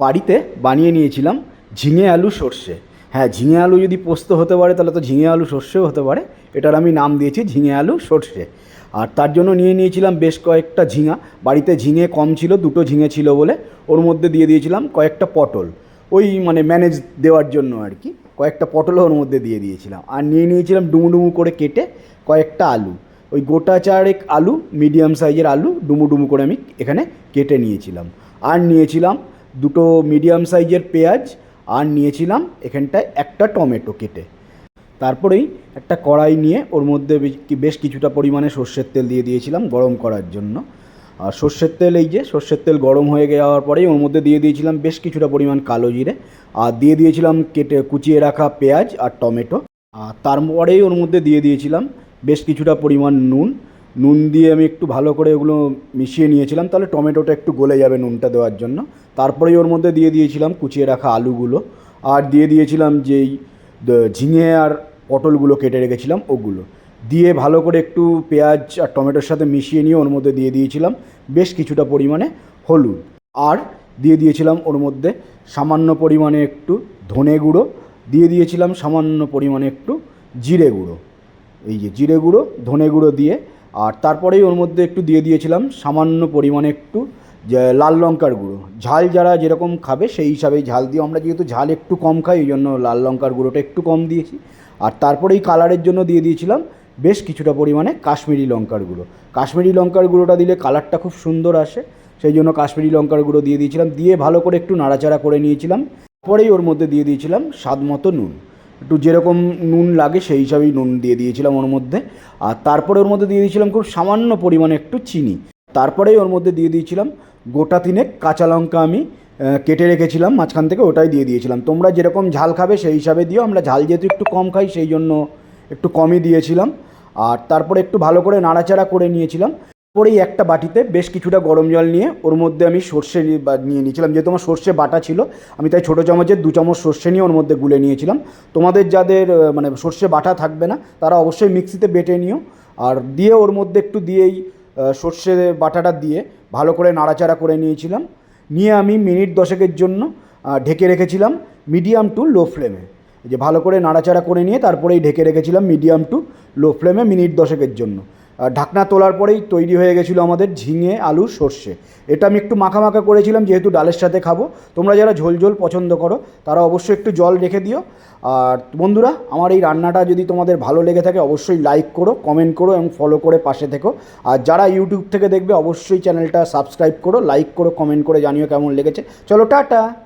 বাড়িতে বানিয়ে নিয়েছিলাম ঝিঙে আলু সর্ষে। হ্যাঁ ঝিঙে আলু যদি পোস্ত হতে পারে, তাহলে তো ঝিঙে আলু সর্ষেও হতে পারে। এটার আমি নাম দিয়েছি ঝিঙে আলু সর্ষে। আর তার জন্য নিয়ে নিয়েছিলাম বেশ কয়েকটা ঝিঙা। বাড়িতে ঝিঙে কম ছিল, দুটো ঝিঙে ছিল বলে ওর মধ্যে দিয়ে দিয়েছিলাম কয়েকটা পটল। ওই মানে ম্যানেজ দেওয়ার জন্য আর কি, কয়েকটা পটলও ওর মধ্যে দিয়ে দিয়েছিলাম। আর নিয়ে নিয়েছিলাম ডুমু ডুমু করে কেটে কয়েকটা আলু। ওই গোটা চারেক আলু, মিডিয়াম সাইজের আলু ডুমু ডুমু করে আমি এখানে কেটে নিয়েছিলাম। আর নিয়েছিলাম দুটো মিডিয়াম সাইজের পেঁয়াজ আর নিয়েছিলাম এখানটায় একটা টমেটো কেটে। তারপরেই একটা কড়াই নিয়ে ওর মধ্যে বেশ- কিছুটা পরিমাণে সর্ষের তেল দিয়ে দিয়েছিলাম গরম করার জন্য। আর সর্ষের তেল এই যে, সর্ষের তেল গরম হয়ে যাওয়ার পরেই ওর মধ্যে দিয়ে দিয়েছিলাম বেশ কিছুটা পরিমাণ কালো জিরে। আর দিয়ে দিয়েছিলাম কেটে, কুচিয়ে রাখা পেঁয়াজ আর টমেটো। আর তারপরেই ওর মধ্যে দিয়ে দিয়েছিলাম বেশ কিছুটা পরিমাণ নুন। নুন দিয়ে আমি একটু ভালো করে ওগুলো মিশিয়ে নিয়েছিলাম, তাহলে টমেটোটা একটু গলে যাবে নুনটা দেওয়ার জন্য। তারপরেই ওর মধ্যে দিয়ে দিয়েছিলাম, কুচিয়ে রাখা আলুগুলো, আর দিয়ে দিয়েছিলাম যেই ঝিঙে আর পটলগুলো কেটে রেখেছিলাম ওগুলো। দিয়ে ভালো করে একটু পেঁয়াজ আর টমেটোর সাথে মিশিয়ে নিয়ে ওর মধ্যে দিয়ে দিয়েছিলাম বেশ কিছুটা পরিমাণে হলুদ। আর দিয়ে দিয়েছিলাম ওর মধ্যে সামান্য পরিমাণে একটু ধনে গুঁড়ো, দিয়ে দিয়েছিলাম সামান্য পরিমাণে একটু জিরে গুঁড়ো। এই যে জিরে গুঁড়ো, ধনে গুঁড়ো দিয়ে আর তারপরেই ওর মধ্যে একটু দিয়ে দিয়েছিলাম সামান্য পরিমাণে একটু লাল লঙ্কার গুঁড়ো। ঝাল যারা যেরকম খাবে সেই হিসাবেই ঝাল দিয়ে আমরা যেহেতু ঝাল একটু কম খাই ওই জন্য লাল লঙ্কার গুঁড়োটা একটু কম দিয়েছি। আর তারপরেই কালারের জন্য দিয়ে দিয়েছিলাম বেশ কিছুটা পরিমাণে কাশ্মীরি লঙ্কার গুঁড়ো। কাশ্মীরি লঙ্কার গুঁড়োটা দিলে কালারটা খুব সুন্দর আসে। সেই জন্য কাশ্মীরি লঙ্কার গুঁড়ো দিয়ে দিয়েছিলাম। দিয়ে ভালো করে একটু নাড়াচাড়া করে নিয়েছিলাম। পরেই ওর মধ্যে দিয়ে দিয়েছিলাম স্বাদ মতো নুন। একটু যেরকম নুন লাগে সেই হিসাবেই নুন দিয়ে দিয়েছিলাম ওর মধ্যে। আর তারপরে ওর মধ্যে দিয়ে দিয়েছিলাম খুব সামান্য পরিমাণে একটু চিনি। তারপরেই ওর মধ্যে দিয়ে দিয়েছিলাম গোটা তিনেক কাঁচা লঙ্কা আমি কেটে রেখেছিলাম মাঝখান থেকে, ওটাই দিয়ে দিয়েছিলাম। তোমরা যেরকম ঝাল খাবে সেই হিসাবে দিও, আমরা ঝাল যেহেতু একটু কম খাই সেই জন্য একটু কমই দিয়েছিলাম। আর তারপরে একটু ভালো করে নাড়াচাড়া করে নিয়েছিলাম। পরেই একটা বাটিতে বেশ কিছুটা গরম জল নিয়ে ওর মধ্যে আমি সর্ষে নিয়ে- নিয়েছিলাম। যেহেতু আমার সর্ষে বাটা ছিল, আমি তাই ছোটো চামচের দু চামচ সর্ষে নিয়ে ওর মধ্যে গুলে নিয়েছিলাম। তোমাদের যাদের মানে সর্ষে বাটা থাকবে না, তারা অবশ্যই মিক্সিতে বেটে নিও। আর দিয়ে ওর মধ্যে একটু দিয়েই সর্ষে বাটাটা দিয়ে ভালো করে নাড়াচাড়া করে নিয়েছিলাম। নিয়ে আমি মিনিট দশেকের জন্য ঢেকে রেখেছিলাম মিডিয়াম টু লো ফ্লেমে। যে ভালো করে নাড়াচাড়া করে নিয়ে তারপরেই ঢেকে রেখেছিলাম মিডিয়াম টু লো ফ্লেমে মিনিট দশেকের জন্য। ঢাকনা তোলার পরেই তৈরি হয়ে গেছিল আমাদের ঝিঙে, আলু, সর্ষে। এটা আমি একটু মাখা করেছিলাম, যেহেতু ডালের সাথে খাব। তোমরা যারা ঝোল ঝোল পছন্দ করো, তারা অবশ্যই একটু জল রেখে দিও। আর বন্ধুরা, আমার এই রান্নাটা যদি তোমাদের ভালো লেগে থাকে, অবশ্যই লাইক করো কমেন্ট করো এবং ফলো করে পাশে থেকো। আর যারা ইউটিউব থেকে দেখবে, অবশ্যই চ্যানেলটা সাবস্ক্রাইব করো লাইক করো কমেন্ট করে জানিও কেমন লেগেছে। চলো, টাটা!